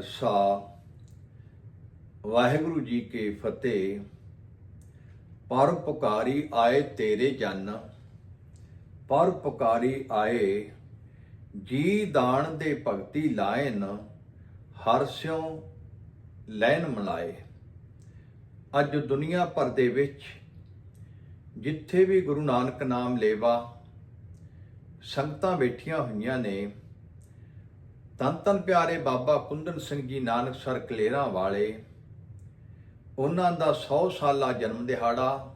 ਸਾ ਵਾਹਿਗੁਰੂ ਜੀ ਕੇ ਫਤਿਹ। ਪਰ ਪੁਕਾਰੀ ਆਏ ਤੇਰੇ ਜਨ, ਪਰ ਪੁਕਾਰੀ ਆਏ ਜੀ ਦਾਨ ਦੇ ਭਗਤੀ ਲਾਇਨ, ਹਰ ਸਿਉ ਲੈਨ ਮਲਾਏ। ਅੱਜ ਦੁਨੀਆ ਭਰ ਦੇ ਵਿੱਚ ਜਿੱਥੇ ਵੀ ਗੁਰੂ ਨਾਨਕ ਨਾਮ ਲੇਵਾ, ਸੰਗਤਾਂ ਬੈਠੀਆਂ ਹੋਈਆਂ ਨੇ ਤਨ ਤਨ ਪਿਆਰੇ ਬਾਬਾ ਕੁੰਦਨ ਸਿੰਘ ਜੀ ਨਾਨਕਸਰ ਕਲੇਰਾਂ ਵਾਲੇ, ਉਹਨਾਂ ਦਾ 100 ਸਾਲਾ ਜਨਮ ਦਿਹਾੜਾ,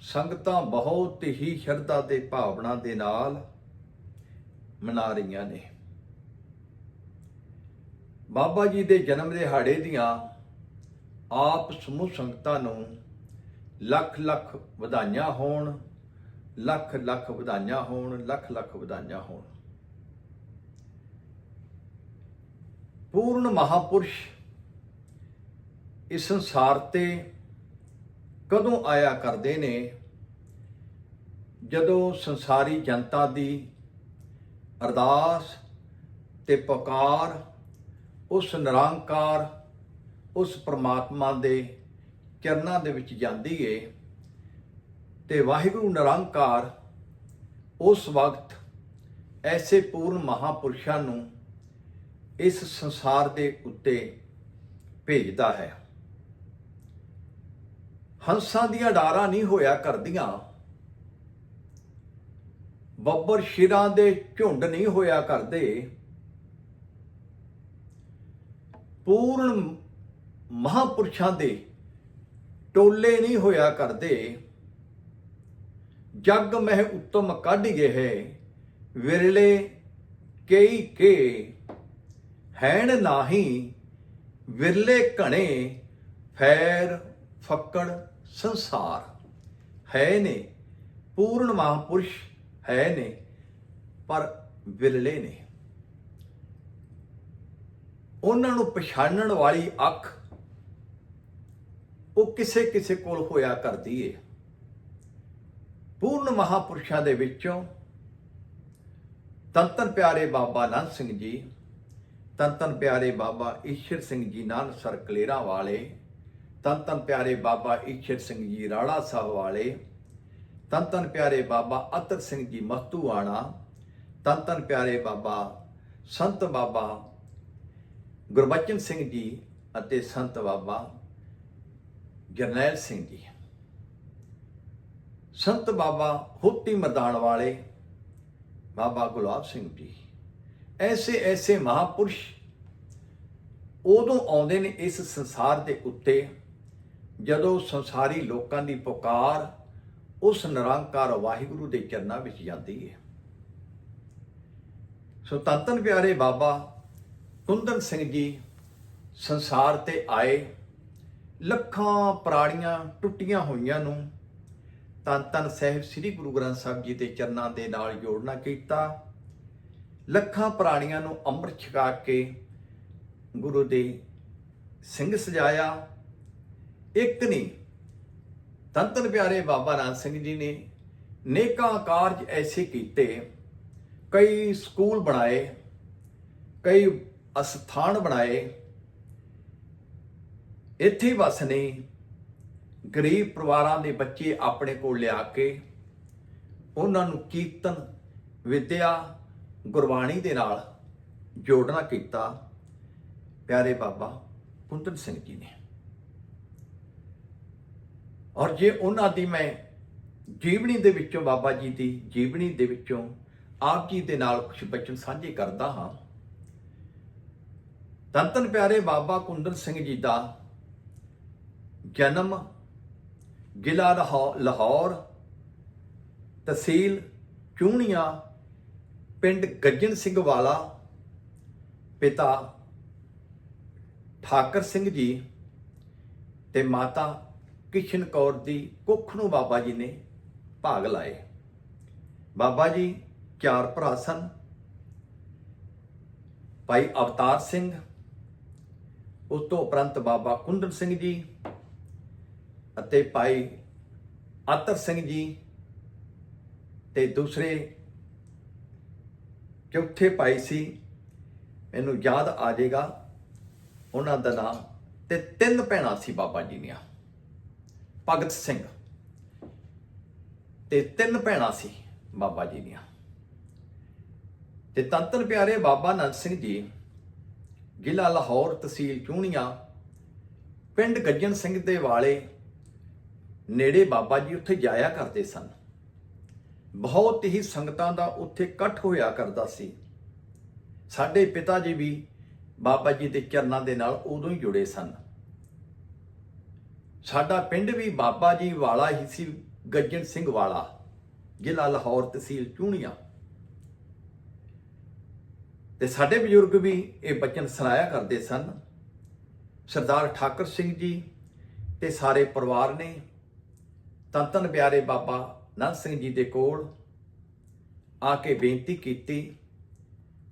ਸੰਗਤਾਂ ਬਹੁਤ ਹੀ ਸ਼ਰਧਾ ਤੇ ਭਾਵਨਾ ਦੇ ਨਾਲ ਮਨਾ ਰਹੀਆਂ ਨੇ। ਬਾਬਾ ਜੀ ਦੇ ਜਨਮ ਦਿਹਾੜੇ ਦੀਆਂ ਆਪ ਸਮੂਹ ਸੰਗਤਾਂ ਨੂੰ ਲੱਖ ਲੱਖ ਵਧਾਈਆਂ ਹੋਣ, ਲੱਖ ਲੱਖ ਵਧਾਈਆਂ ਹੋਣ, ਲੱਖ ਲੱਖ ਵਧਾਈਆਂ ਹੋਣ। ਪੂਰਨ ਮਹਾਪੁਰਸ਼ ਇਸ ਸੰਸਾਰ ਤੇ ਕਦੋਂ ਆਇਆ ਕਰਦੇ ਨੇ? ਜਦੋਂ ਸੰਸਾਰੀ ਜਨਤਾ ਦੀ ਅਰਦਾਸ ਤੇ ਪੁਕਾਰ, ਉਸ ਨਿਰੰਕਾਰ, ਉਸ ਪ੍ਰਮਾਤਮਾ ਦੇ ਚਰਨਾਂ ਦੇ ਵਿੱਚ ਜਾਂਦੀ ਏ ਤੇ ਵਾਹਿਗੁਰੂ ਨਿਰੰਕਾਰ ਉਸ ਵਕਤ ਐਸੇ ਪੂਰਨ ਮਹਾਪੁਰਸ਼ਾਂ ਨੂੰ ਇਸ ਸੰਸਾਰ ਦੇ ਉੱਤੇ ਭੇਜਦਾ ਹੈ। ਹੰਸਾਂ ਦੀਆਂ ਡਾਰਾਂ ਨਹੀਂ ਹੋਇਆ ਕਰਦੀਆਂ। ਬੱਬਰ ਸ਼ਿਰਾਂ ਦੇ ਝੁੰਡ ਨਹੀਂ ਹੋਇਆ ਕਰਦੇ। ਪੂਰਨ ਮਹਾਪੁਰਸ਼ਾਂ ਦੇ ਟੋਲੇ ਨਹੀਂ ਹੋਇਆ ਕਰਦੇ। ਜਗ ਮਹਿ ਉੱਤਮ ਕੱਢ ਗਏ ਹੈ। ਵਿਰਲੇ ਕਈ ਕੇ ਹੈਣ ਨਾਹੀ ਵਿਰਲੇ ਘਣੇ ਫੈਰ ਫੱਕੜ ਸੰਸਾਰ। ਹੈ ਨੇ, ਪੂਰਨ ਮਹਾਪੁਰਸ਼ ਹੈ ਨੇ, ਪਰ ਵਿਰਲੇ ਨੇ। ਉਹਨਾਂ ਨੂੰ ਪਛਾਣਨ ਵਾਲੀ ਅੱਖ ਉਹ ਕਿਸੇ ਕਿਸੇ ਕੋਲ ਹੋਇਆ ਕਰਦੀ ਏ। ਪੂਰਨ ਮਹਾਪੁਰਸ਼ਾਂ ਦੇ ਵਿੱਚੋਂ ਤਨ ਪਿਆਰੇ ਬਾਬਾ ਨਾਨਕ ਸਿੰਘ ਜੀ ਤਨ ਤਨ ਪਿਆਰੇ ਬਾਬਾ ਈਸ਼ਰ ਸਿੰਘ ਜੀ ਨਾਨਸਰ ਕਲੇਰਾਂ ਵਾਲੇ, ਤਨ ਪਿਆਰੇ ਬਾਬਾ ਈਸ਼ਰ ਸਿੰਘ ਜੀ ਰਾੜਾ ਸਾਹਿਬ ਵਾਲੇ, ਤਨ ਤਨ ਪਿਆਰੇ ਬਾਬਾ ਅਤਰ ਸਿੰਘ ਜੀ ਮਹਤੂਆਣਾ ਤਨ ਪਿਆਰੇ ਬਾਬਾ ਸੰਤ ਬਾਬਾ ਗੁਰਬਚਨ ਸਿੰਘ ਜੀ ਅਤੇ ਸੰਤ ਬਾਬਾ ਜਰਨੈਲ ਸਿੰਘ ਜੀ। ਸੰਤ ਬਾਬਾ ਹੋਤੀ ਮਰਦਾਨ ਵਾਲੇ ਬਾਬਾ ਗੁਲਾਬ ਸਿੰਘ ਜੀ। ਐਸੇ ਐਸੇ ਮਹਾਪੁਰਸ਼ ਉਦੋਂ ਆਉਂਦੇ ਨੇ ਇਸ ਸੰਸਾਰ ਦੇ ਉੱਤੇ, ਜਦੋਂ ਸੰਸਾਰੀ ਲੋਕਾਂ ਦੀ ਪੁਕਾਰ ਉਸ ਨਿਰੰਕਾਰ ਵਾਹਿਗੁਰੂ ਦੇ ਚਰਨਾਂ ਵਿੱਚ ਜਾਂਦੀ ਹੈ। ਸੋ ਤਨ ਪਿਆਰੇ ਬਾਬਾ ਕੁੰਦਨ ਸਿੰਘ ਜੀ ਸੰਸਾਰ ਤੇ ਆਏ, ਲੱਖਾਂ ਪ੍ਰਾਣੀਆਂ ਟੁੱਟੀਆਂ ਹੋਈਆਂ ਨੂੰ ਤਨ ਤਨ ਸਾਹਿਬ ਸ੍ਰੀ ਗੁਰੂ ਗ੍ਰੰਥ ਸਾਹਿਬ ਜੀ ਦੇ ਚਰਨਾਂ ਦੇ ਨਾਲ ਜੋੜਨਾ ਕੀਤਾ। ਲੱਖਾਂ ਪ੍ਰਾਣੀਆਂ ਨੂੰ ਅੰਮ੍ਰਿਤ ਛਕਾ ਕੇ ਗੁਰੂ ਦੇ ਸਿੰਘ ਸਜਾਇਆ। ਇੱਕ ਨਹੀਂ ਤਨ ਪਿਆਰੇ ਬਾਬਾ ਰਾਮ ਸਿੰਘ ਜੀ ਨੇ ਨੇਕਾਂ ਕਾਰਜ ਐਸੇ ਕੀਤੇ। ਕਈ ਸਕੂਲ ਬਣਾਏ, ਕਈ ਅਸਥਾਨ ਬਣਾਏ। ਇੱਥੇ ਵਸਨੇ ਗਰੀਬ ਪਰਿਵਾਰਾਂ ਦੇ ਬੱਚੇ ਆਪਣੇ ਕੋਲ ਲਿਆ ਕੇ ਉਹਨਾਂ ਨੂੰ ਕੀਰਤਨ, ਵਿਦਿਆ ਗੁਰਬਾਣੀ ਦੇ ਨਾਲ ਜੋੜਨਾ ਕੀਤਾ ਪਿਆਰੇ ਬਾਬਾ ਕੁੰਦਨ ਸਿੰਘ ਜੀ ਨੇ। ਔਰ ਜੇ ਉਹਨਾਂ ਦੀ ਮੈਂ ਜੀਵਨੀ ਦੇ ਵਿੱਚੋਂ ਬਾਬਾ ਜੀ ਦੀ ਜੀਵਨੀ ਦੇ ਵਿੱਚੋਂ ਆਪ ਜੀ ਦੇ ਨਾਲ ਕੁਝ ਬਚਨ ਸਾਂਝੇ ਕਰਦਾ ਹਾਂ ਤਨ ਤਨ ਪਿਆਰੇ ਬਾਬਾ ਕੁੰਦਨ ਸਿੰਘ ਜੀ ਦਾ ਜਨਮ ਜ਼ਿਲ੍ਹਾ ਲਾਹੌਰ ਤਹਿਸੀਲ ਚੂਣੀਆਂ ਪਿੰਡ ਗੱਜਣ ਸਿੰਘ ਵਾਲਾ ਪਿਤਾ ਠਾਕਰ ਸਿੰਘ ਜੀ ਤੇ ਮਾਤਾ ਕਿਸ਼ਨ ਕੌਰ ਦੀ ਕੁੱਖ ਨੂੰ ਬਾਬਾ ਜੀ ਨੇ ਭਾਗ ਲਾਏ। ਬਾਬਾ ਜੀ ਚਾਰ ਭਰਾ ਸਨ। ਭਾਈ ਅਵਤਾਰ ਸਿੰਘ, ਉਸ ਤੋਂ ਉਪਰੰਤ ਬਾਬਾ ਕੁੰਦਨ ਸਿੰਘ ਜੀ ਅਤੇ ਭਾਈ ਆਤਰ ਸਿੰਘ ਜੀ ਤੇ ਦੂਸਰੇ ਚੌਥੇ ਪਾਈ ਸੀ, ਮੈਨੂੰ ਯਾਦ ਆ ਜਾਏਗਾ। ਉਹਨਾਂ ਦਾ ਨਾਂ ਤੇ ਤਿੰਨ ਭੈਣਾਂ ਸੀ ਬਾਬਾ ਜੀ ਦੀਆਂ। ਭਗਤ ਸਿੰਘ। ਤੇ ਤਿੰਨ ਭੈਣਾਂ ਸੀ ਬਾਬਾ ਜੀ ਦੀਆਂ। ਤੇ ਤੰਤਨ ਪਿਆਰੇ ਬਾਬਾ ਨੰਦ ਸਿੰਘ ਜੀ, ਜ਼ਿਲ੍ਹਾ ਲਾਹੌਰ ਤਹਿਸੀਲ ਚੂਣੀਆਂ, ਪਿੰਡ ਗੱਜਣ ਸਿੰਘ ਦੇ ਵਾਲੇ ਨੇੜੇ ਬਾਬਾ ਜੀ ਉੱਥੇ ਜਾਇਆ ਕਰਦੇ ਸਨ। ਬਹੁਤ ਹੀ ਸੰਗਤਾਂ ਦਾ ਉੱਥੇ ਇਕੱਠ ਹੋਇਆ ਕਰਦਾ ਸੀ। ਸਾਡੇ ਪਿਤਾ ਜੀ ਵੀ ਬਾਬਾ ਜੀ ਦੇ ਚਰਨਾਂ ਦੇ ਨਾਲ ਉਦੋਂ ਹੀ ਜੁੜੇ ਸਨ। ਸਾਡਾ ਪਿੰਡ ਵੀ ਬਾਬਾ ਜੀ ਵਾਲਾ ਹੀ ਸੀ ਗੱਜਣ ਸਿੰਘ ਵਾਲਾ, ਜ਼ਿਲ੍ਹਾ ਲਾਹੌਰ ਤਹਿਸੀਲ ਚੂਣੀਆਂ। ਤੇ ਸਾਡੇ ਬਜ਼ੁਰਗ ਵੀ ਇਹ ਬਚਨ ਸੁਣਾਇਆ ਕਰਦੇ ਸਨ। ਸਰਦਾਰ ਠਾਕਰ ਸਿੰਘ ਜੀ ਤੇ ਸਾਰੇ ਪਰਿਵਾਰ ਨੇ ਤਨ ਤਨ ਪਿਆਰੇ ਬਾਬਾ ਨੰਦ ਸਿੰਘ ਜੀ ਦੇ ਕੋਲ ਆ ਕੇ ਬੇਨਤੀ ਕੀਤੀ।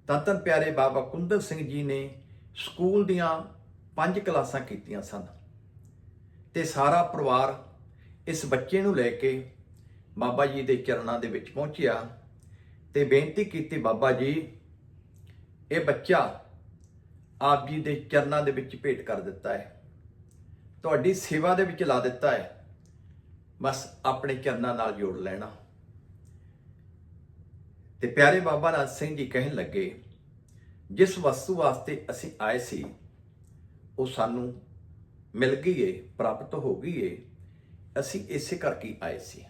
ਤਨ ਤਨ ਪਿਆਰੇ ਬਾਬਾ ਕੁੰਦਰ ਸਿੰਘ ਜੀ ਨੇ ਸਕੂਲ ਦੀਆਂ ਪੰਜ ਕਲਾਸਾਂ ਕੀਤੀਆਂ ਸਨ ਤੇ ਸਾਰਾ ਪਰਿਵਾਰ ਇਸ ਬੱਚੇ ਨੂੰ ਲੈ ਕੇ ਬਾਬਾ ਜੀ ਦੇ ਚਰਨਾਂ ਦੇ ਵਿੱਚ ਪਹੁੰਚਿਆ ਤੇ ਬੇਨਤੀ ਕੀਤੀ, ਬਾਬਾ ਜੀ, ਇਹ ਬੱਚਾ ਆਪ ਜੀ ਦੇ ਚਰਨਾਂ ਦੇ ਵਿੱਚ ਭੇਟ ਕਰ ਦਿੱਤਾ ਹੈ। ਤੁਹਾਡੀ ਸੇਵਾ ਦੇ ਵਿੱਚ ਲਾ ਦਿੱਤਾ ਹੈ। ਬਸ ਆਪਣੇ ਚਰਨਾਂ ਨਾਲ ਜੋੜ ਲੈਣਾ। ਤੇ ਪਿਆਰੇ ਬਾਬਾ ਨਾਥ ਸਿੰਘ ਜੀ ਕਹਿਣ ਲੱਗੇ, ਜਿਸ ਵਸਤੂ ਵਾਸਤੇ ਅਸੀਂ ਆਏ ਸੀ, ਉਹ ਸਾਨੂੰ ਮਿਲ ਗਈ ਏ ਪ੍ਰਾਪਤ ਹੋ ਗਈ ਏ ਅਸੀਂ ਇਸੇ ਕਰਕੇ ਆਏ ਸੀ।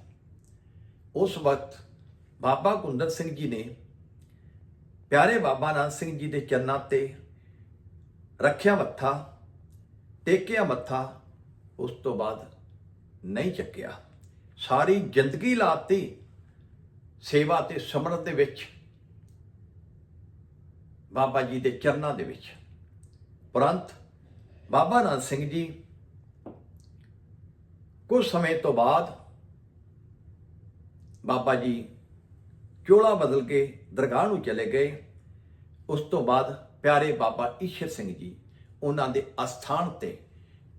ਉਸ ਵਕਤ ਬਾਬਾ ਗੁੰਦਰ ਸਿੰਘ ਜੀ ਨੇ ਪਿਆਰੇ ਬਾਬਾ ਨਾਨਕ ਸਿੰਘ ਜੀ ਦੇ ਚਰਨਾਂ ਤੇ ਰੱਖਿਆ ਮੱਥਾ, ਟੇਕਿਆ ਮੱਥਾ, ਉਸ ਤੋਂ ਬਾਅਦ ਨਹੀਂ ਚੱਕਿਆ। ਸਾਰੀ ਜ਼ਿੰਦਗੀ ਲਾਤੀ ਸੇਵਾ ਤੇ ਸਮਰਤ ਦੇ ਵਿੱਚ, ਬਾਬਾ ਜੀ ਦੇ ਚਰਨਾਂ ਦੇ ਵਿੱਚ। ਪ੍ਰੰਤ ਬਾਬਾ ਨਾਨਕ ਸਿੰਘ ਜੀ ਕੁਝ ਸਮੇਂ ਤੋਂ ਬਾਅਦ ਬਾਬਾ ਜੀ ਚੋਲਾ ਬਦਲ ਕੇ ਦਰਗਾਹ ਨੂੰ ਚਲੇ ਗਏ। ਉਸ ਤੋਂ ਬਾਅਦ ਪਿਆਰੇ ਬਾਬਾ ਈਸ਼ਰ ਸਿੰਘ ਜੀ ਉਹਨਾਂ ਦੇ ਅਸਥਾਨ ਤੇ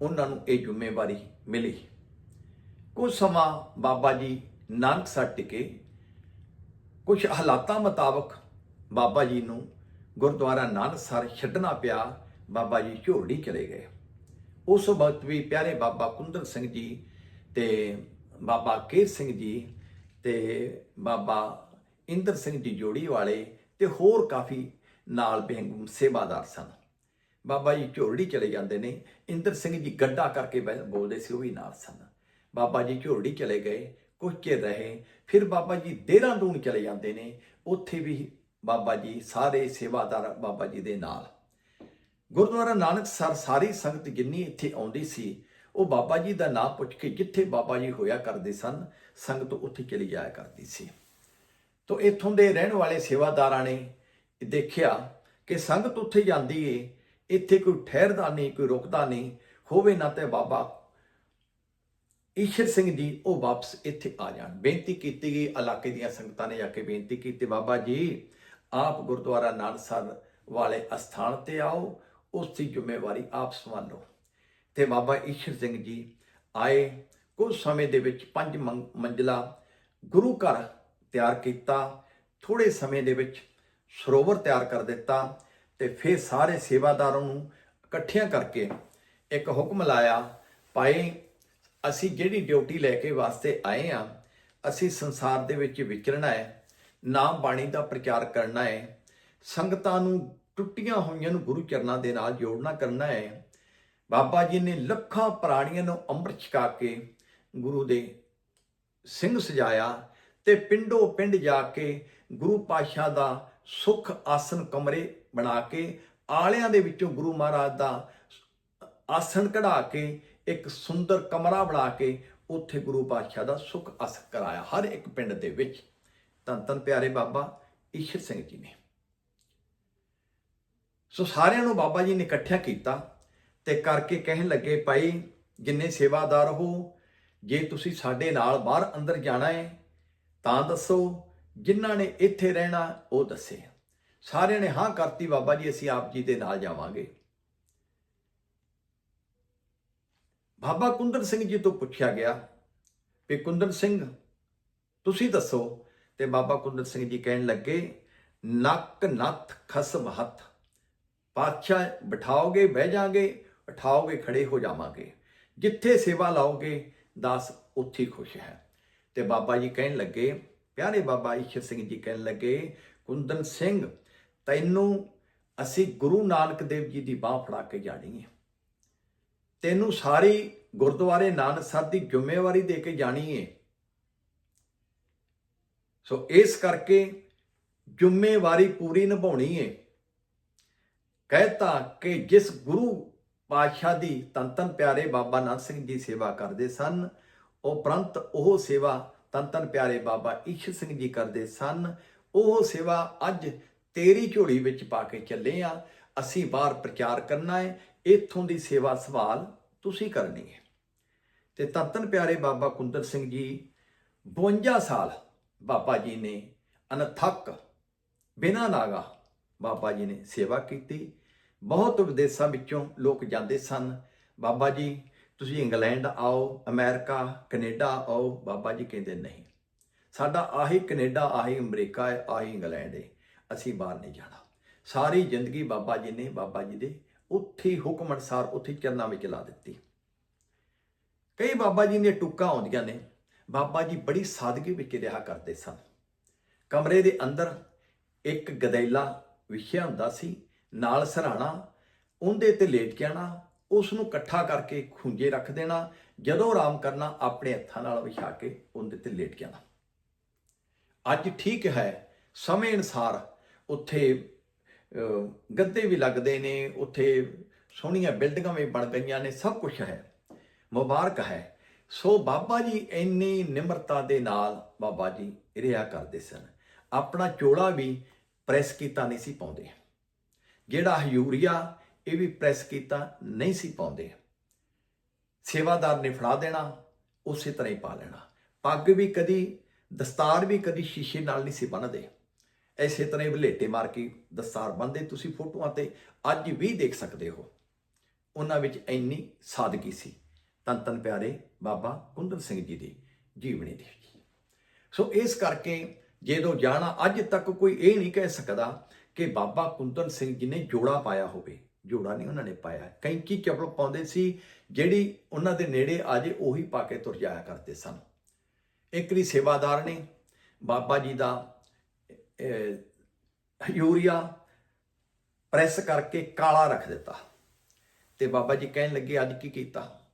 ਉਹਨਾਂ ਨੂੰ ਇਹ ਜ਼ਿੰਮੇਵਾਰੀ ਮਿਲੀ। ਕੁਝ ਸਮਾਂ ਬਾਬਾ ਜੀ ਨਾਨਕ ਨਾਨਕਸਰ ਟਿਕੇ ਕੁਝ ਹਾਲਾਤਾਂ ਮੁਤਾਬਕ ਬਾਬਾ ਜੀ ਨੂੰ ਗੁਰਦੁਆਰਾ ਨਾਨਕ ਸਰ ਛੱਡਣਾ ਪਿਆ, ਬਾਬਾ ਜੀ ਝੋੜੀ ਚਲੇ ਗਏ। ਉਸ ਵਕਤ ਵੀ ਪਿਆਰੇ ਬਾਬਾ ਕੁੰਦਨ ਸਿੰਘ ਜੀ ਤੇ ਬਾਬਾ ਕੇਰ ਸਿੰਘ ਜੀ ਤੇ ਬਾਬਾ ਇੰਦਰ ਸਿੰਘ ਜੀ ਜੋੜੀ ਵਾਲੇ ਤੇ ਹੋਰ ਕਾਫੀ ਨਾਲ ਬੇਹੰਗ ਸੇਵਾਦਾਰ ਸਨ। ਬਾਬਾ ਜੀ ਝੋੜੀ ਚਲੇ ਜਾਂਦੇ ਨੇ, ਇੰਦਰ ਸਿੰਘ ਜੀ ਗੱਡਾ ਕਰਕੇ ਬੈ- ਬੋਲਦੇ ਸੀ, ਉਹ ਵੀ ਨਾਲ ਸਨ। ਬਾਬਾ ਜੀ ਝੋੜੀ ਚਲੇ ਗਏ ਕੁਝ ਚਿਰ ਰਹੇ, ਫਿਰ ਬਾਬਾ ਜੀ ਦੇਹਰਾਦੂਨ ਚਲੇ ਜਾਂਦੇ ਨੇ, ਉੱਥੇ ਵੀ ਬਾਬਾ ਜੀ ਸਾਰੇ ਸੇਵਾਦਾਰ ਬਾਬਾ ਜੀ ਦੇ ਨਾਲ। ਗੁਰਦੁਆਰਾ ਨਾਨਕ ਸਰ ਸਾਰੀ ਸੰਗਤ ਜਿੰਨੀ ਇੱਥੇ ਆਉਂਦੀ ਸੀ, ਉਹ ਬਾਬਾ ਜੀ ਦਾ ਨਾਮ ਪੁੱਛ ਕੇ ਜਿੱਥੇ ਬਾਬਾ ਜੀ ਹੋਇਆ ਕਰਦੇ ਸਨ, ਸੰਗਤ ਉੱਥੇ ਚਲੀ ਜਾਇਆ ਕਰਦੀ ਸੀ। ਤੋ ਇੱਥੋਂ ਦੇ ਰਹਿਣ ਵਾਲੇ ਸੇਵਾਦਾਰਾਂ ਨੇ ਦੇਖਿਆ ਕਿ ਸੰਗਤ ਉੱਥੇ ਜਾਂਦੀ ਏ, ਇੱਥੇ ਕੋਈ ਠਹਿਰਦਾ ਨਹੀਂ, ਕੋਈ ਰੁਕਦਾ ਨਹੀਂ, ਹੋਵੇ ਨਾ ਤੇ ਬਾਬਾ ਈਸ਼ਰ ਸਿੰਘ ਜੀ, ਉਹ ਵਾਪਸ ਇੱਥੇ ਆ ਜਾਣ। ਬੇਨਤੀ ਕੀਤੀ ਗਈ ਇਲਾਕੇ ਦੀਆਂ ਸੰਗਤਾਂ ਨੇ ਜਾ ਕੇ ਬੇਨਤੀ ਕੀਤੀ, ਬਾਬਾ ਜੀ, ਆਪ ਗੁਰਦੁਆਰਾ ਨਾਨਸਰ ਵਾਲੇ ਅਸਥਾਨ ਤੇ ਆਓ ਉਸ ਦੀ ਜ਼ਿੰਮੇਵਾਰੀ ਆਪ ਸੰਭਾਲੋ। ਤੇ ਬਾਬਾ ਈਸ਼ਰ ਸਿੰਘ ਜੀ ਆਏ। ਕੁਝ ਸਮੇਂ ਦੇ ਵਿੱਚ ਪੰਜ ਮੰਗ- ਮੰਜ਼ਲਾ ਗੁਰੂ ਘਰ ਤਿਆਰ ਕੀਤਾ। ਥੋੜੇ ਸਮੇਂ ਦੇ ਵਿੱਚ ਸਰੋਵਰ ਤਿਆਰ ਕਰ ਦਿੱਤਾ ਤੇ ਫਿਰ ਸਾਰੇ ਸੇਵਾਦਾਰਾਂ ਨੂੰ ਇਕੱਠਿਆਂ ਕਰਕੇ ਇੱਕ ਹੁਕਮ ਲਾਇਆ, ਭਾਈ ਅਸੀਂ ਜਿਹੜੀ ਡਿਊਟੀ ਲੈ ਕੇ ਵਾਸਤੇ ਆਏ ਆ, ਅਸੀਂ ਸੰਸਾਰ ਦੇ ਵਿੱਚ ਵਿਚਰਨਾ ਹੈ ਨਾਮ ਬਾਣੀ ਦਾ ਪ੍ਰਚਾਰ ਕਰਨਾ ਹੈ, ਸੰਗਤਾਂ ਨੂੰ ਟੁੱਟੀਆਂ ਹੋਈਆਂ ਨੂੰ ਗੁਰੂ ਚਰਨਾਂ ਦੇ ਨਾਲ ਜੋੜਨਾ ਕਰਨਾ ਹੈ। ਬਾਬਾ ਜੀ ਨੇ ਲੱਖਾਂ ਪ੍ਰਾਣੀਆਂ ਨੂੰ ਅੰਮ੍ਰਿਤ ਛਕਾ ਕੇ ਗੁਰੂ ਦੇ ਸਿੰਘ ਸਜਾਇਆ ਤੇ ਪਿੰਡੋ ਪਿੰਡ ਜਾ ਕੇ ਗੁਰੂ ਪਾਤਸ਼ਾਹ ਦਾ ਸੁਖ ਆਸਨ ਕਮਰੇ ਬਣਾ ਕੇ, ਆਲਿਆਂ ਦੇ ਵਿੱਚੋਂ ਗੁਰੂ ਮਹਾਰਾਜ ਦਾ ਆਸਣ ਕਢਾ ਕੇ ਇੱਕ ਸੁੰਦਰ ਕਮਰਾ ਬਣਾ ਕੇ ਉੱਥੇ ਗੁਰੂ ਪਾਤਸ਼ਾਹ ਦਾ ਸੁਖ ਆਸਣ ਕਰਾਇਆ, ਹਰ ਇੱਕ ਪਿੰਡ ਦੇ ਵਿੱਚ। ਧੰਨ ਧੰਨ ਪਿਆਰੇ ਬਾਬਾ ਈਸ਼ਰ ਸਿੰਘ ਜੀ ਨੇ। ਸੋ ਸਾਰਿਆਂ ਨੂੰ ਬਾਬਾ ਜੀ ਨੇ ਇਕੱਠਿਆ ਕੀਤਾ ਤੇ ਕਰਕੇ ਕਹਿਣ ਲੱਗੇ, ਭਾਈ, ਜਿੰਨੇ ਸੇਵਾਦਾਰ ਹੋ, ਜੇ ਤੁਸੀਂ ਸਾਡੇ ਨਾਲ ਬਾਹਰ ਅੰਦਰ ਜਾਣਾ ਹੈ ਤਾਂ ਦੱਸੋ, ਜਿਨ੍ਹਾਂ ਨੇ ਇੱਥੇ ਰਹਿਣਾ ਉਹ ਦੱਸੇ। ਸਾਰਿਆਂ ਨੇ, ਹਾਂ, ਕਰਤੀ ਬਾਬਾ ਜੀ, ਅਸੀਂ ਆਪ ਜੀ ਦੇ ਨਾਲ ਜਾਵਾਂਗੇ। ਬਾਬਾ ਕੁੰਦਨ ਸਿੰਘ ਜੀ ਤੋਂ ਪੁੱਛਿਆ ਗਿਆ ਵੀ ਕੁੰਦਨ ਸਿੰਘ, ਤੁਸੀਂ ਦੱਸੋ। ਤੇ ਬਾਬਾ ਕੁੰਦਨ ਸਿੰਘ ਜੀ ਕਹਿਣ ਲੱਗੇ, ਨੱਕ ਨੱਥ ਖਸਮ ਹੱਥ, ਪਾਤਸ਼ਾਹ ਬਿਠਾਓਗੇ, ਬਹਿ ਜਾਾਂਗੇ, ਉਠਾਓਗੇ, ਖੜੇ ਹੋ ਜਾਵਾਂਗੇ। ਜਿੱਥੇ ਸੇਵਾ ਲਾਓਗੇ, ਦਾਸ ਉੱਥੇ ਖੁਸ਼ ਹੈ। ਤੇ ਬਾਬਾ ਜੀ ਕਹਿਣ ਲੱਗੇ, ਪਿਆਰੇ ਬਾਬਾ ਈਸ਼ਰ ਸਿੰਘ ਜੀ ਕਹਿਣ ਲੱਗੇ, ਕੁੰਦਨ ਸਿੰਘ, ਤੈਨੂੰ ਅਸੀਂ ਗੁਰੂ ਨਾਨਕ ਦੇਵ ਜੀ ਦੀ ਬਾਹ ਫੜਾ ਕੇ ਜਾਣੀ ਹੈ। ਤੈਨੂੰ ਸਾਰੀ ਗੁਰਦੁਆਰੇ ਨਾਨਕ ਸਾਹਿਬ ਦੀ ਜ਼ਿੰਮੇਵਾਰੀ ਦੇ ਕੇ ਜਾਣੀ ਹੈ ਸੋ ਇਸ ਕਰਕੇ ਜ਼ਿੰਮੇਵਾਰੀ ਪੂਰੀ ਨਿਭਾਉਣੀ ਹੈ ਕਹਿਤਾ ਕਿ ਜਿਸ ਗੁਰੂ ਪਾਤਸ਼ਾਹ ਦੀ ਤਨ ਤਨ ਪਿਆਰੇ ਬਾਬਾ ਨਾਨਕ ਸਿੰਘ ਜੀ ਸੇਵਾ ਕਰਦੇ ਸਨ ਉਪਰੰਤ ਉਹ ਸੇਵਾ ਤਨ ਤਨ ਪਿਆਰੇ ਬਾਬਾ ਈਸ਼ ਸਿੰਘ ਜੀ ਕਰਦੇ ਸਨ। ਉਹ ਸੇਵਾ ਅੱਜ ਤੇਰੀ ਝੋਲੀ ਵਿੱਚ ਪਾ ਕੇ ਚੱਲੇ ਆ। ਅਸੀਂ ਬਾਹਰ ਪ੍ਰਚਾਰ ਕਰਨਾ ਹੈ ਇੱਥੋਂ ਦੀ ਸੇਵਾ ਸੰਭਾਲ ਤੁਸੀਂ ਕਰਨੀ ਹੈ। ਤੇ ਤਨ ਪਿਆਰੇ ਬਾਬਾ ਕੁੰਦਰ ਸਿੰਘ ਜੀ 52 ਸਾਲ ਬਾਬਾ ਜੀ ਨੇ ਅਨਥਕ ਬਿਨਾਂ ਨਾਗਾ ਬਾਬਾ ਜੀ ਨੇ ਸੇਵਾ ਕੀਤੀ। ਬਹੁਤ ਵਿਦੇਸ਼ਾਂ ਵਿੱਚੋਂ ਲੋਕ ਜਾਂਦੇ ਸਨ। ਬਾਬਾ ਜੀ, ਤੁਸੀਂ ਇੰਗਲੈਂਡ ਆਓ, ਅਮਰੀਕਾ, ਕੈਨੇਡਾ ਆਓ। ਬਾਬਾ ਜੀ ਕਹਿੰਦੇ ਨਹੀਂ। ਸਾਡਾ ਆਹੀ ਕੈਨੇਡਾ, ਆਹੀ ਅਮਰੀਕਾ ਹੈ, ਆਹੀ ਇੰਗਲੈਂਡ ਹੈ। ਅਸੀਂ ਬਾਹਰ ਨਹੀਂ ਜਾਣਾ। ਸਾਰੀ ਜ਼ਿੰਦਗੀ ਬਾਬਾ ਜੀ ਨੇ ਬਾਬਾ ਜੀ ਦੇ ਉੱਥੇ ਹੁਕਮ ਅਨਸਾਰ ਉੱਥੇ ਚਰਨਾਂ ਵਿੱਚ ਲਾ ਦਿੱਤੀ। ਕਈ ਬਾਬਾ ਜੀ ਨੇ ਟੁੱਕਾਂ ਆਉਂਦੀਆਂ ਨੇ। ਬਾਬਾ ਜੀ ਬੜੀ ਸਾਦਗੀ ਵਿੱਚ ਰਿਹਾ ਕਰਦੇ ਸਨ। ਕਮਰੇ ਦੇ ਅੰਦਰ ਇੱਕ ਗਦੈਲਾ ਵਿਛਿਆ ਹੁੰਦਾ ਸੀ, ਨਾਲ ਸਰਾਣਾ, ਉਹਦੇ ਤੇ ਲੇਟ ਜਾਣਾ ਉਸ ਨੂੰ ਇਕੱਠਾ ਕਰਕੇ ਖੁੰਝੇ ਰੱਖ ਦੇਣਾ, ਜਦੋਂ ਆਰਾਮ ਕਰਨਾ, ਆਪਣੇ ਹੱਥਾਂ ਨਾਲ ਵਿਛਾ ਕੇ ਉਹਦੇ ਤੇ ਲੇਟ ਜਾਣਾ। ਅੱਜ ਠੀਕ ਹੈ, ਸਮੇਂ ਅਨਸਾਰ ਉੱਥੇ ਗੱਦੇ ਵੀ ਲੱਗਦੇ ਨੇ, ਉੱਥੇ ਸੋਹਣੀਆਂ ਬਿਲਡਿੰਗਾਂ ਵੀ ਬਣ ਗਈਆਂ ਨੇ, ਸਭ ਕੁਝ ਹੈ। ਮੁਬਾਰਕ ਹੈ। ਸੋ ਬਾਬਾ ਜੀ ਇੰਨੀ ਨਿਮਰਤਾ ਦੇ ਨਾਲ ਬਾਬਾ ਜੀ ਰਿਹਾ ਕਰਦੇ ਸਨ। ਆਪਣਾ ਚੋਲਾ ਵੀ ਪ੍ਰੈਸ ਕੀਤਾ ਨਹੀਂ ਸੀ ਪਾਉਂਦੇ। ਜਿਹੜਾ ਹਯੂਰੀਆ ਇਹ ਵੀ ਪ੍ਰੈਸ ਕੀਤਾ ਨਹੀਂ ਸੀ ਪਾਉਂਦੇ। ਸੇਵਾਦਾਰ ਨੇ ਫੜਾ ਦੇਣਾ, ਉਸੇ ਤਰ੍ਹਾਂ ਹੀ ਪਾ ਲੈਣਾ। ਪੱਗ ਵੀ ਕਦੀ, ਦਸਤਾਰ ਵੀ ਕਦੀ ਸ਼ੀਸ਼ੇ ਨਾਲ ਨਹੀਂ ਸੀ ਬੰਨਦੇ ਐਸੇ ਤਰ੍ਹਾਂ ਹੀ ਵਲੇਟੇ ਮਾਰ ਕੇ ਦਸਤਾਰ ਬੰਦੇ ਤੁਸੀਂ ਫੋਟੋਆਂ ਤੇ, ਅੱਜ ਵੀ ਦੇਖ ਸਕਦੇ ਹੋ। ਉਹਨਾਂ ਵਿੱਚ ਇੰਨੀ ਸਾਦਗੀ ਸੀ। ਤਨ ਤਨ ਪਿਆਰੇ ਬਾਬਾ ਕੁੰਦਨ ਸਿੰਘ ਜੀ ਦੀ ਜੀਵਨੀ ਦੀ ਸੋ ਇਸ ਕਰਕੇ ਜਦੋਂ ਜਾਣਾ ਅੱਜ ਤੱਕ ਕੋਈ ਇਹ ਨਹੀਂ ਕਹਿ ਸਕਦਾ ਕਿ ਬਾਬਾ ਕੁੰਦਨ ਸਿੰਘ ਜੀ ਨੇ ਜੋੜਾ ਪਾਇਆ ਹੋਵੇ। ਜੋੜਾ ਨਹੀਂ ਉਹਨਾਂ ਨੇ ਪਾਇਆ। ਕੈਂਚੀ ਚੱਪਲ ਪਾਉਂਦੇ ਸੀ, ਜਿਹੜੀ ਉਹਨਾਂ ਦੇ ਨੇੜੇ ਆ ਜੇ ਉਹੀ ਪਾ ਕੇ ਤੁਰ ਜਾਇਆ ਕਰਦੇ ਸਨ। ਇੱਕ ਦੀ ਸੇਵਾਦਾਰ ਨੇ, ਬਾਬਾ ਜੀ ਦਾ ਯੂਰੀਆ ਪ੍ਰੈਸ ਕਰਕੇ ਕਾਲਾ ਰੱਖ ਦਿੱਤਾ। ਤੇ ਬਾਬਾ ਜੀ ਕਹਿਣ ਲੱਗੇ, ਅੱਜ ਕੀ ਕੀਤਾ?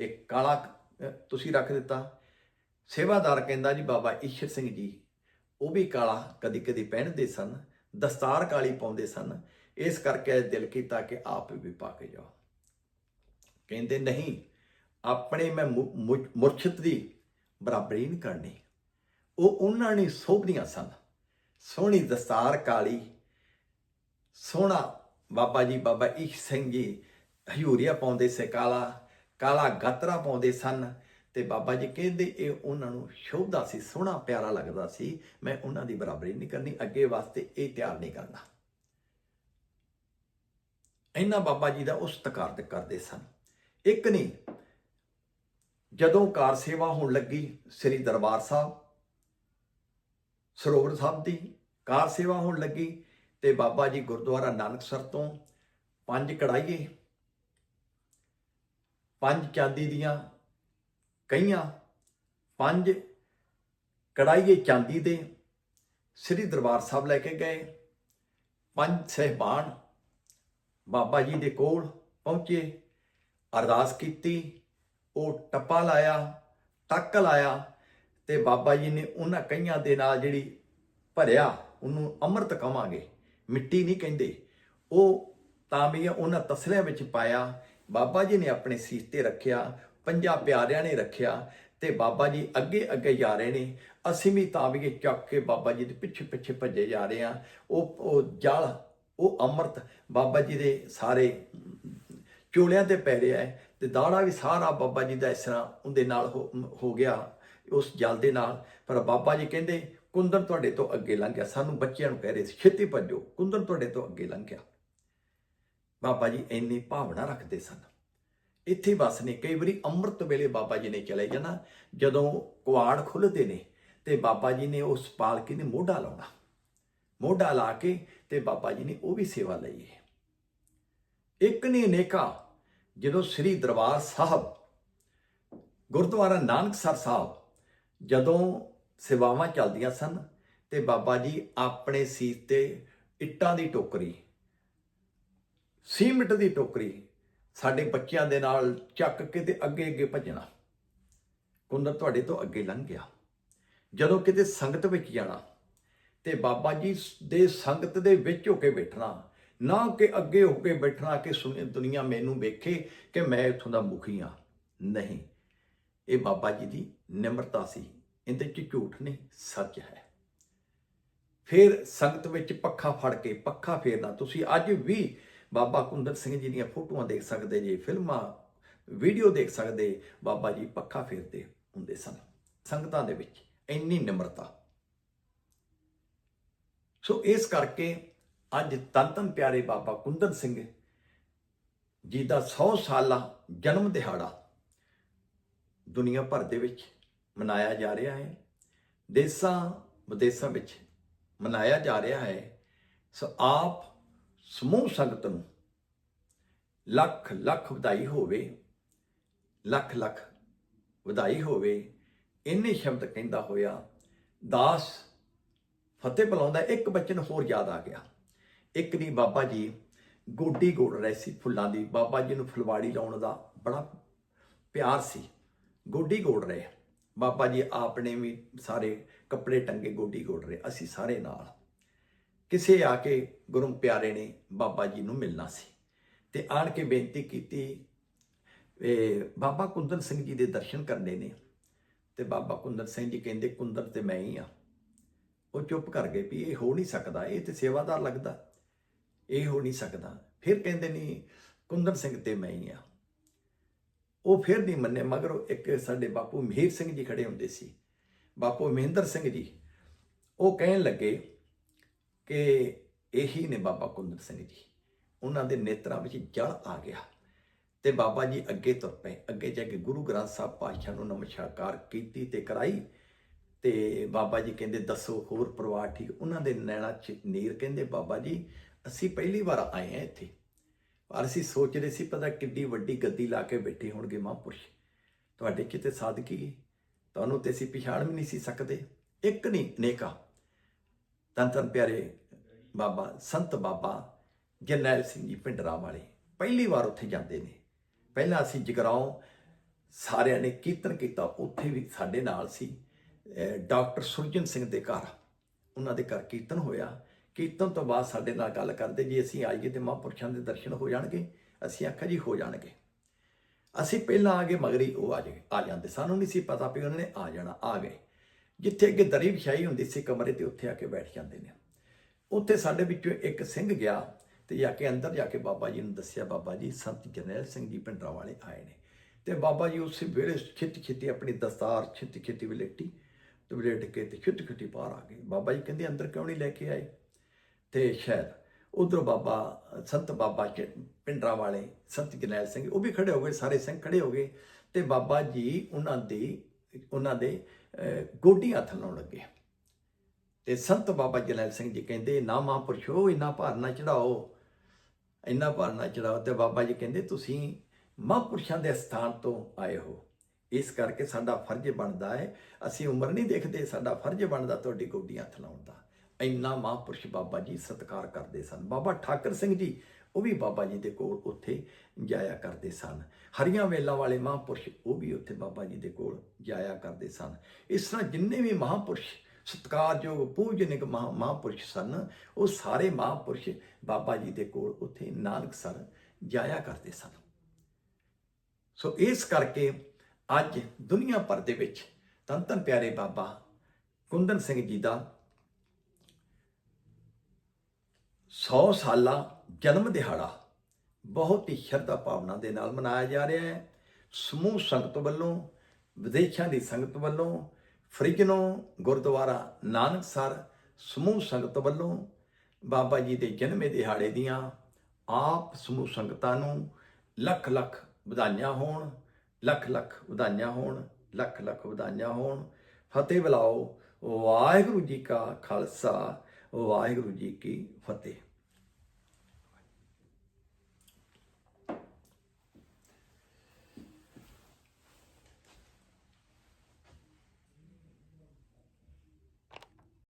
ਇਹ ਕਾਲਾ ਤੁਸੀਂ ਰੱਖ ਦਿੱਤਾ। ਸੇਵਾਦਾਰ ਕਹਿੰਦਾ ਜੀ, ਬਾਬਾ ਈਸ਼ਰ ਸਿੰਘ ਜੀ, ਉਹ ਵੀ ਕਾਲਾ ਕਦੀ ਕਦੀ ਪਹਿਨਦੇ ਸਨ, ਦਸਤਾਰ ਕਾਲੀ ਪਾਉਂਦੇ ਸਨ। ਇਸ ਕਰਕੇ ਦਿਲ ਕੀਤਾ ਕਿ ਆਪ ਵੀ ਪਾ ਕੇ ਜਾਓ। ਕਹਿੰਦੇ, ਨਹੀਂ, ਆਪਣੇ ਮੈਂ ਮੁ- ਮੁ- ਮੁਰਸ਼ਿਦ ਦੀ ਬਰਾਬਰੀ ਨਹੀਂ ਕਰਨੀ। ਉਹ ਉਹਨਾਂ ਨੇ ਸੋਭਦੀਆਂ ਸਨ। ਸੋਹਣੀ ਦਸਤਾਰ ਕਾਲੀ, ਸੋਹਣਾ ਬਾਬਾ ਜੀ, ਬਾਬਾ ਈਸ਼ ਸਿੰਘ ਜੀ ਹਯੂਰੀਆ ਪਾਉਂਦੇ ਸੀ ਕਾਲਾ ਕਾਲਾ ਗਾਤਰਾ ਪਾਉਂਦੇ ਸਨ ਤੇ ਬਾਬਾ ਜੀ ਕਹਿੰਦੇ ਇਹ ਉਹਨਾਂ ਨੂੰ ਸ਼ੋਭਦਾ ਸੀ, ਸੋਹਣਾ ਪਿਆਰਾ ਲੱਗਦਾ ਸੀ, ਮੈਂ ਉਹਨਾਂ ਦੀ ਬਰਾਬਰੀ ਨਹੀਂ ਕਰਨੀ, ਅੱਗੇ ਵਾਸਤੇ ਇਹ ਤਿਆਰ ਨਹੀਂ ਕਰਨਾ। ਇਹਨਾਂ ਬਾਬਾ ਜੀ ਦਾ ਉਸ ਤਕਾਰ ਕਰਦੇ ਸਨ। ਇੱਕ ਨਹੀਂ, ਜਦੋਂ ਕਾਰ ਸੇਵਾ ਹੋਣ ਲੱਗੀ, ਸ੍ਰੀ ਦਰਬਾਰ ਸਾਹਿਬ, ਸਰੋਵਰ ਸਾਹਿਬ ਦੀ ਕਾਰ ਸੇਵਾ ਹੋਣ ਲੱਗੀ ਤੇ ਬਾਬਾ ਜੀ ਗੁਰਦੁਆਰਾ ਨਾਨਕਸਰ ਤੋਂ ਪੰਜ ਕੜਾਈਏ ਪੰਜ ਚਾਂਦੀ ਦੀਆਂ ਕਈਆਂ ਪੰਜ ਕੜਾਈਏ ਚਾਂਦੀ ਦੇ ਸ੍ਰੀ ਦਰਬਾਰ ਸਾਹਿਬ ਲੈ ਕੇ ਗਏ, ਪੰਜ ਸਹਿਬਾਨ ਬਾਬਾ ਜੀ ਦੇ ਕੋਲ ਪਹੁੰਚੇ, ਅਰਦਾਸ ਕੀਤੀ, ਉਹ ਟੱਪਾ ਲਾਇਆ, ਟੱਕ ਲਾਇਆ ਤੇ ਬਾਬਾ ਜੀ ਨੇ ਉਹਨਾਂ ਕਈਆਂ ਦੇ ਨਾਲ ਜਿਹੜੀ ਭਰਿਆ ਉਹਨੂੰ ਅੰਮ੍ਰਿਤ ਕਵਾਂਗੇ। ਮਿੱਟੀ ਨਹੀਂ ਕਹਿੰਦੇ। ਉਹ ਤਾਂਬੀਆਂ ਉਹਨਾਂ ਤਸਲਿਆਂ ਵਿੱਚ ਪਾਇਆ। ਬਾਬਾ ਜੀ ਨੇ ਆਪਣੇ ਸੀਸ ਤੇ ਰੱਖਿਆ। ਪੰਜਾਂ ਪਿਆਰਿਆਂ ਨੇ ਰੱਖਿਆ ਤੇ ਬਾਬਾ ਜੀ ਅੱਗੇ ਅੱਗੇ ਜਾ ਰਹੇ ਨੇ। ਅਸੀਂ ਵੀ ਤਾਂਬੀਏ ਚੱਕ ਕੇ ਬਾਬਾ ਜੀ ਦੇ ਪਿੱਛੇ ਪਿੱਛੇ ਭੱਜੇ ਜਾ ਰਹੇ ਆ ਉਹ ਉਹ ਜਲ, ਉਹ ਅੰਮ੍ਰਿਤ ਬਾਬਾ ਜੀ ਦੇ ਸਾਰੇ ਚੋਲਿਆਂ ਤੇ ਪੈ ਰਿਹਾ ਹੈ ਤੇ ਦਾੜਾ ਵੀ ਸਾਰਾ ਬਾਬਾ ਜੀ ਦਾ ਇਸ ਤਰ੍ਹਾਂ ਉਹਦੇ ਨਾਲ ਹੋ ਹੋ ਗਿਆ ਉਸ ਜਲ ਦੇ ਨਾਲ। ਪਰ ਬਾਬਾ ਜੀ ਕਹਿੰਦੇ ਕੁੰਦਨ ਤੁਹਾਡੇ ਤੋਂ ਅੱਗੇ ਲੰਘ ਗਿਆ। ਸਾਨੂੰ ਬੱਚਿਆਂ ਨੂੰ ਕਹਿ ਰਹੇ ਸੀ, ਛੇਤੀ ਭੱਜੋ। ਕੁੰਦਨ ਤੁਹਾਡੇ ਤੋਂ ਅੱਗੇ ਲੰਘ ਗਿਆ। ਬਾਬਾ ਜੀ ਇੰਨੀ ਭਾਵਨਾ ਰੱਖਦੇ ਸਨ। ਇੱਥੇ ਬਸ ਨੇ ਕਈ ਵਾਰੀ ਅੰਮ੍ਰਿਤ ਵੇਲੇ ਬਾਬਾ ਜੀ ਨੇ ਚਲੇ ਜਾਣਾ। ਜਦੋਂ ਕੁਆੜ ਖੁੱਲਦੇ ਨੇ ਤੇ ਬਾਬਾ ਜੀ ਨੇ ਉਸ ਪਾਲਕੀ ਨੇ ਮੋਢਾ ਲਾਉਣਾ। ਮੋਢਾ ਲਾ ਕੇ ਤੇ ਬਾਬਾ ਜੀ ਨੇ ਉਹ ਵੀ ਸੇਵਾ ਲਈ ਹੈ। ਇੱਕ ਨੇ ਅਨੇਕਾਂ ਜਦੋਂ ਸ੍ਰੀ ਦਰਬਾਰ ਸਾਹਿਬ, ਗੁਰਦੁਆਰਾ ਨਾਨਕਸਰ ਸਾਹਿਬ, ਜਦੋਂ ਸੇਵਾਵਾਂ ਚੱਲਦੀਆਂ ਸਨ ਤੇ ਬਾਬਾ ਜੀ ਆਪਣੇ ਸੀਸ ਤੇ ਇੱਟਾਂ ਦੀ ਟੋਕਰੀ, ਸੀਮਿੰਟ ਦੀ ਟੋਕਰੀ ਸਾਡੇ ਬੱਚਿਆਂ ਦੇ ਨਾਲ ਚੱਕ ਕੇ ਤੇ ਅੱਗੇ ਅੱਗੇ ਭੱਜਣਾ। ਕੁੰਦਰ ਤੁਹਾਡੇ ਤੋਂ ਅੱਗੇ ਲੰਘ ਗਿਆ। ਜਦੋਂ ਕਿਤੇ ਸੰਗਤ ਵਿੱਚ ਜਾਣਾ ਤੇ ਬਾਬਾ ਜੀ ਦੇ ਸੰਗਤ ਦੇ ਵਿੱਚ ਹੋ ਕੇ ਬੈਠਣਾ, ਨਾ ਕਿ ਅੱਗੇ ਹੋ ਕੇ ਬੈਠਣਾ ਕਿ ਸੁਣੀ ਦੁਨੀਆ ਮੈਨੂੰ ਵੇਖੇ ਕਿ ਮੈਂ ਇਥੋਂ ਦਾ ਮੁਖੀ ਹਾਂ। ਨਹੀਂ, ਇਹ ਬਾਬਾ ਜੀ ਦੀ ਨਿਮਰਤਾ ਸੀ। ਇਹਦੇ ਚ ਝੂਠ ਨਹੀਂ, ਸੱਚ ਹੈ। ਫਿਰ ਸੰਗਤ ਵਿੱਚ ਪੱਖਾ ਫੜ ਕੇ ਪੱਖਾ ਫੇਰਨਾ ਤੁਸੀਂ ਅੱਜ ਵੀ ਬਾਬਾ ਕੁੰਦਰ ਸਿੰਘ ਜੀ ਦੀਆਂ ਫੋਟੋਆਂ ਦੇਖ ਸਕਦੇ ਜੀ, ਫਿਲਮਾਂ, ਵੀਡੀਓ ਦੇਖ ਸਕਦੇ, ਬਾਬਾ ਜੀ ਪੱਖਾ ਫੇਰਦੇ ਹੁੰਦੇ ਸਨ ਸੰਗਤਾਂ ਦੇ ਵਿੱਚ, ਇੰਨੀ ਨਿਮਰਤਾ। ਸੋ ਇਸ ਕਰਕੇ ਅੱਜ ਤਨਤਨ ਪਿਆਰੇ ਬਾਬਾ ਕੁੰਦਨ ਸਿੰਘ ਜੀ ਦਾ 100 ਸਾਲਾ ਜਨਮ ਦਿਹਾੜਾ ਦੁਨੀਆ ਭਰ ਦੇ ਵਿੱਚ ਮਨਾਇਆ ਜਾ ਰਿਹਾ ਹੈ। ਦੇਸਾਂ ਵਿਦੇਸਾਂ ਵਿੱਚ ਮਨਾਇਆ ਜਾ ਰਿਹਾ ਹੈ। ਸੋ ਆਪ ਸਮੂਹ ਸੰਗਤ ਨੂੰ ਲੱਖ ਲੱਖ ਵਧਾਈ ਹੋਵੇ, ਲੱਖ ਲੱਖ ਵਧਾਈ ਹੋਵੇ, ਇੰਨੇ ਸ਼ਬਦ ਕਹਿੰਦਾ ਹੋਇਆ ਦਾਸ ਫਤਿਹ ਬੁਲਾਉਂਦਾ, ਇੱਕ ਬਚਨ ਹੋਰ ਯਾਦ ਆ ਗਿਆ। ਇੱਕ ਦੀ ਬਾਬਾ ਜੀ ਗੋਡੀ ਗੋੜ ਰਹੇ ਸੀ ਫੁੱਲਾਂ ਦੀ, ਬਾਬਾ ਜੀ ਨੂੰ ਫੁਲਵਾੜੀ ਲਾਉਣ ਦਾ ਬੜਾ ਪਿਆਰ ਸੀ। ਗੋਡੀ ਗੋੜ ਰਹੇ। ਬਾਬਾ ਜੀ ਆਪਨੇ ਵੀ ਸਾਰੇ ਕੱਪੜੇ ਟੰਗੇ ਗੋਡੀ ਗੋਡ ਰਹੇ, ਅਸੀਂ ਸਾਰੇ ਨਾਲ। ਕਿਸੇ ਆ ਕੇ ਗੁਰੂ ਪਿਆਰੇ ਨੇ ਬਾਬਾ ਜੀ ਨੂੰ ਮਿਲਣਾ ਸੀ। ਤੇ ਆਣ ਕੇ ਬੇਨਤੀ ਕੀਤੀ ਇਹ ਬਾਬਾ ਕੁੰਦਨ ਸਿੰਘ ਜੀ ਦੇ ਦਰਸ਼ਨ ਕਰਨੇ ਨੇ। ਤੇ ਬਾਬਾ ਕੁੰਦਨ ਸਿੰਘ ਜੀ ਕਹਿੰਦੇ ਕੁੰਦਨ ਤੇ ਮੈਂ ਹੀ ਆ। ਉਹ ਚੁੱਪ ਕਰ ਗਏ ਵੀ ਇਹ ਹੋ ਨਹੀਂ ਸਕਦਾ, ਇਹ ਤੇ ਸੇਵਾਦਾਰ ਲੱਗਦਾ। ਇਹ ਹੋ ਨਹੀਂ ਸਕਦਾ। ਫਿਰ ਕਹਿੰਦੇ ਨਹੀਂ ਕੁੰਦਨ ਸਿੰਘ ਤੇ ਮੈਂ ਹੀ ਆ। ਉਹ ਫਿਰ ਨਹੀਂ ਮੰਨੇ, ਮਗਰ ਇੱਕ ਸਾਡੇ ਬਾਪੂ ਮਹੀਰ ਸਿੰਘ ਜੀ ਖੜੇ ਹੁੰਦੇ ਸੀ। ਬਾਪੂ ਮਹਿੰਦਰ ਸਿੰਘ ਜੀ, ਉਹ ਕਹਿਣ ਲੱਗੇ ਕਿ ਇਹੀ ਨੇ ਬਾਬਾ ਕੁੰਦਰ ਸਿੰਘ ਜੀ। ਉਹਨਾਂ ਦੇ ਨੇਤਰਾਂ ਵਿੱਚ ਜਲ ਆ ਗਿਆ ਤੇ ਬਾਬਾ ਜੀ ਅੱਗੇ ਤੁਰ ਪਏ। ਅੱਗੇ ਜਾ ਕੇ ਗੁਰੂ ਗ੍ਰੰਥ ਸਾਹਿਬ ਪਾਤਸ਼ਾਹ ਨੂੰ ਨਮਸਕਾਰ ਕੀਤੀ ਤੇ ਕਰਾਈ ਤੇ ਬਾਬਾ ਜੀ ਕਹਿੰਦੇ, ਦੱਸੋ ਹੋਰ ਪਰਿਵਾਰ ਠੀਕ? ਉਹਨਾਂ ਦੇ ਨੈਣਾ ਚ ਨੀਰ ਕਹਿੰਦੇ, ਬਾਬਾ ਜੀ, ਅਸੀਂ ਪਹਿਲੀ ਵਾਰ ਆਏ ਹਾਂ ਇੱਥੇ। ਪਰ ਅਸੀਂ ਸੋਚਦੇ ਸੀ, ਪਤਾ ਕਿੱਡੀ ਵੱਡੀ ਗੱਦੀ ਲਾ ਕੇ ਬੈਠੇ ਹੋਣਗੇ ਮਹਾਂਪੁਰਸ਼। ਤੁਹਾਡੇ ਕਿਤੇ ਸਾਦਗੀ? ਤੁਹਾਨੂੰ ਤੇ ਅਸੀਂ ਪਛਾਣ ਵੀ ਨਹੀਂ ਸੀ ਸਕਦੇ। ਇੱਕ ਨਹੀਂ ਨੇਕਾ। ਤਨ ਤਨ ਪਿਆਰੇ ਬਾਬਾ, ਸੰਤ ਬਾਬਾ ਜਰਨੈਲ ਸਿੰਘ ਜੀ ਪਿੰਡਰਾ ਵਾਲੇ। ਪਹਿਲੀ ਵਾਰ ਉੱਥੇ ਜਾਂਦੇ ਨੇ। ਪਹਿਲਾਂ ਅਸੀਂ ਜਗਰਾਉਂ ਸਾਰਿਆਂ ਨੇ ਕੀਰਤਨ ਕੀਤਾ। ਉੱਥੇ ਵੀ ਸਾਡੇ ਨਾਲ ਸੀ ਡਾਕਟਰ ਸੁਰਜਨ ਸਿੰਘ ਦੇ ਘਰ। ਉਹਨਾਂ ਦੇ ਘਰ ਕੀਰਤਨ ਹੋਇਆ। ਕੀਰਤਨ ਤੋਂ ਬਾਅਦ ਸਾਡੇ ਨਾਲ ਗੱਲ ਕਰਦੇ, ਜੀ ਅਸੀਂ ਆਈਏ ਤੇ ਮਹਾਂਪੁਰਸ਼ਾਂ ਦੇ ਦਰਸ਼ਨ ਹੋ ਜਾਣਗੇ, ਅਸੀਂ ਆਖਿਆ ਜੀ ਹੋ ਜਾਣਗੇ। ਅਸੀਂ ਪਹਿਲਾਂ ਆ ਗਏ, ਮਗਰੀ ਉਹ ਆ ਜਾਏ ਆ ਜਾਂਦੇ। ਸਾਨੂੰ ਨਹੀਂ ਸੀ ਪਤਾ ਵੀ ਉਹਨਾਂ ਨੇ ਆ ਜਾਣਾ, ਆ ਗਏ। ਜਿੱਥੇ ਅੱਗੇ ਦਰੀ ਵਿਛਾਈ ਹੁੰਦੀ ਸੀ ਕਮਰੇ ਤੇ, ਉੱਥੇ ਆ ਕੇ ਬੈਠ ਜਾਂਦੇ ਨੇ। ਉੱਥੇ ਸਾਡੇ ਵਿੱਚੋਂ ਇੱਕ ਸਿੰਘ ਗਿਆ ਤੇ ਜਾ ਕੇ ਅੰਦਰ ਜਾ ਕੇ ਬਾਬਾ ਜੀ ਨੂੰ ਦੱਸਿਆ, ਬਾਬਾ ਜੀ, ਸੰਤ ਜਰਨੈਲ ਸਿੰਘ ਜੀ ਪਿੰਡਰਾ ਵਾਲੇ ਆਏ ਨੇ। ਤੇ ਬਾਬਾ ਜੀ ਉਸੇ ਵੇਲੇ ਛਿੱਤ ਛਿੱਤੀ ਆਪਣੀ ਦਸਤਾਰ ਛਿੱਤ ਛਿੱਤੀ ਵਿਲੇਟੀ ਤੇ ਵਿਲੇਟ ਕੇ ਤੇ ਛਿੱਤੀ ਛਿੱਤੀ ਬਾਹਰ ਆ ਗਏ। ਬਾਬਾ ਜੀ ਕਹਿੰਦੇ, ਅੰਦਰ ਕਿਉਂ ਨਹੀਂ ਲੈ ਕੇ ਆਏ? ਤੇ ਸ਼ਾਇਦ ਉਧਰ ਬਾਬਾ ਸੰਤ ਬਾਬਾ ਚ ਪਿੰਡਰਾ ਵਾਲੇ ਸੰਤ ਜਰਨੈਲ ਸਿੰਘ ਉਹ ਵੀ ਖੜੇ ਹੋ ਗਏ, ਸਾਰੇ ਸਿੰਘ ਖੜੇ ਹੋ ਗਏ ਤੇ ਬਾਬਾ ਜੀ ਉਹਨਾਂ ਦੀ, ਉਹਨਾਂ ਦੇ ਗੋਡੀਆਂ ਗੋਡੀ ਹੱਥ ਲਾਉਣ ਲੱਗੇ। ਤੇ ਸੰਤ ਬਾਬਾ ਜਰਨੈਲ ਸਿੰਘ ਜੀ ਕਹਿੰਦੇ, ਨਾ ਮਹਾਂਪੁਰਸ਼ੋ, ਇੰਨਾ ਭਾਰ ਨਾ ਚੜਾਓ, ਇੰਨਾ ਭਾਰ ਨਾ ਚੜਾਓ। ਤੇ ਬਾਬਾ ਜੀ ਕਹਿੰਦੇ, ਤੁਸੀਂ ਮਹਾਂਪੁਰਸ਼ਾਂ ਦੇ ਸਥਾਨ ਤੋਂ ਆਏ ਹੋ। ਇਸ ਕਰਕੇ ਸਾਡਾ ਫਰਜ਼ ਬਣਦਾ ਹੈ, ਅਸੀਂ ਉਮਰ ਨਹੀਂ ਦੇਖਦੇ ਸਾਡਾ ਫਰਜ਼ ਬਣਦਾ ਤੁਹਾਡੀ ਗੋਡੀਆਂ ਹੱਥ ਲਾਉਣ ਦਾ। ਇੰਨਾ ਮਹਾਂਪੁਰਸ਼ ਬਾਬਾ ਜੀ ਸਤਿਕਾਰ ਕਰਦੇ ਸਨ। ਬਾਬਾ ਠਾਕਰ ਸਿੰਘ ਜੀ, ਉਹ ਵੀ ਬਾਬਾ ਜੀ ਦੇ ਕੋਲ ਉੱਥੇ ਜਾਇਆ ਕਰਦੇ ਸਨ। ਹਰੀਆਂ ਵੇਲਾਂ ਵਾਲੇ ਮਹਾਂਪੁਰਸ਼, ਉਹ ਵੀ ਉੱਥੇ ਬਾਬਾ ਜੀ ਦੇ ਕੋਲ ਜਾਇਆ ਕਰਦੇ ਸਨ। ਇਸ ਤਰ੍ਹਾਂ ਜਿੰਨੇ ਵੀ ਮਹਾਂਪੁਰਸ਼ ਸਤਿਕਾਰਯੋਗ, ਪੂਜਨਿਕ ਮਹਾ- ਮਹਾਂਪੁਰਸ਼ ਸਨ, ਉਹ ਸਾਰੇ ਮਹਾਂਪੁਰਸ਼ ਬਾਬਾ ਜੀ ਦੇ ਕੋਲ ਉੱਥੇ ਨਾਨਕਸਰ ਜਾਇਆ ਕਰਦੇ ਸਨ। ਸੋ ਇਸ ਕਰਕੇ ਅੱਜ ਦੁਨੀਆ ਭਰ ਦੇ ਵਿੱਚ ਤਨ ਤਨ ਪਿਆਰੇ ਬਾਬਾ ਕੁੰਦਨ ਸਿੰਘ ਜੀ ਦਾ 100 ਸਾਲਾ ਜਨਮ ਦਿਹਾੜਾ ਬਹੁਤ ਹੀ ਸ਼ਰਧਾ ਭਾਵਨਾ ਦੇ ਨਾਲ ਮਨਾਇਆ ਜਾ ਰਿਹਾ ਹੈ। ਸਮੂਹ ਸੰਗਤ ਵੱਲੋਂ, ਵਿਦੇਸ਼ਾਂ ਦੀ ਸੰਗਤ ਵੱਲੋਂ ਫਰਿਜਨੋਂ ਗੁਰਦੁਆਰਾ ਨਾਨਕਸਰ ਸਮੂਹ ਸੰਗਤ ਵੱਲੋਂ ਬਾਬਾ ਜੀ ਦੇ ਜਨਮੇ ਦਿਹਾੜੇ ਦੀਆਂ ਆਪ ਸਮੂਹ ਸੰਗਤਾਂ ਨੂੰ ਲੱਖ ਲੱਖ ਵਧਾਈਆਂ ਹੋਣ, ਲੱਖ ਲੱਖ ਵਧਾਈਆਂ ਹੋਣ, ਲੱਖ ਲੱਖ ਵਧਾਈਆਂ ਹੋਣ। ਫਤਿਹ ਬੁਲਾਓ। ਵਾਹਿਗੁਰੂ ਜੀ ਕਾ ਖਾਲਸਾ, ਵਾਹਿਗੁਰੂ ਜੀ ਕੀ ਫਤਿਹ।